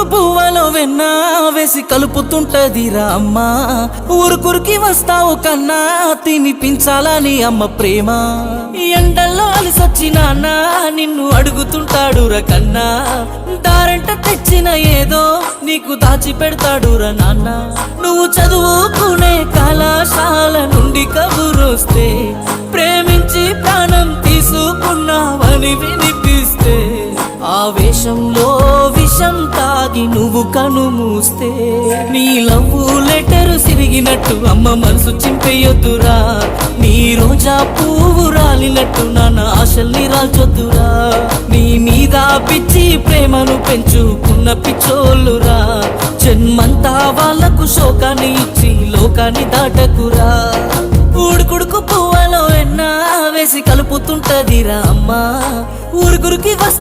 ఉడుకుడుకు పువ్వలో వెన్న వేసి కలుపుతుంటదిరా అమ్మా. ఊరుకురికి వస్తావు కన్నా తినిపించాలని అమ్మ ప్రేమ. ఎండల్లో అలిసొచ్చి నాన్న నిన్ను అడుగుతుంటాడురా కన్నా. దారంట తెచ్చిన ఏదో నీకు దాచి పెడతాడురా నాన్న. నువ్వు చదువుకునే కళాశాల నుండి కబురొస్తే ప్రేమించి ప్రాణం తీసుకున్నావని వినిపిస్తే ఆవేశంలో విషం తాగి నువ్వు కను మూస్తే నీ లవ్ లెటరు సిరిగినట్టు అమ్మ మనసు చింపేయొద్దురా నీ రోజా పువ్వు రాలినట్టు నాన్న ఆశల్ని రాల్చొద్దురా. నీ మీద పిచ్చి ప్రేమను పెంచుకున్న పిచ్చోళ్ళురా. జన్మంతా వాళ్ళకు శోకాన్ని ఇచ్చి లోకాన్ని దాటకురా. ఊడుకుడుకు పువ్వలో ఎన్నా వేసి కలుపుతుంటదిరా అమ్మా. ఊరుగురికి వస్తా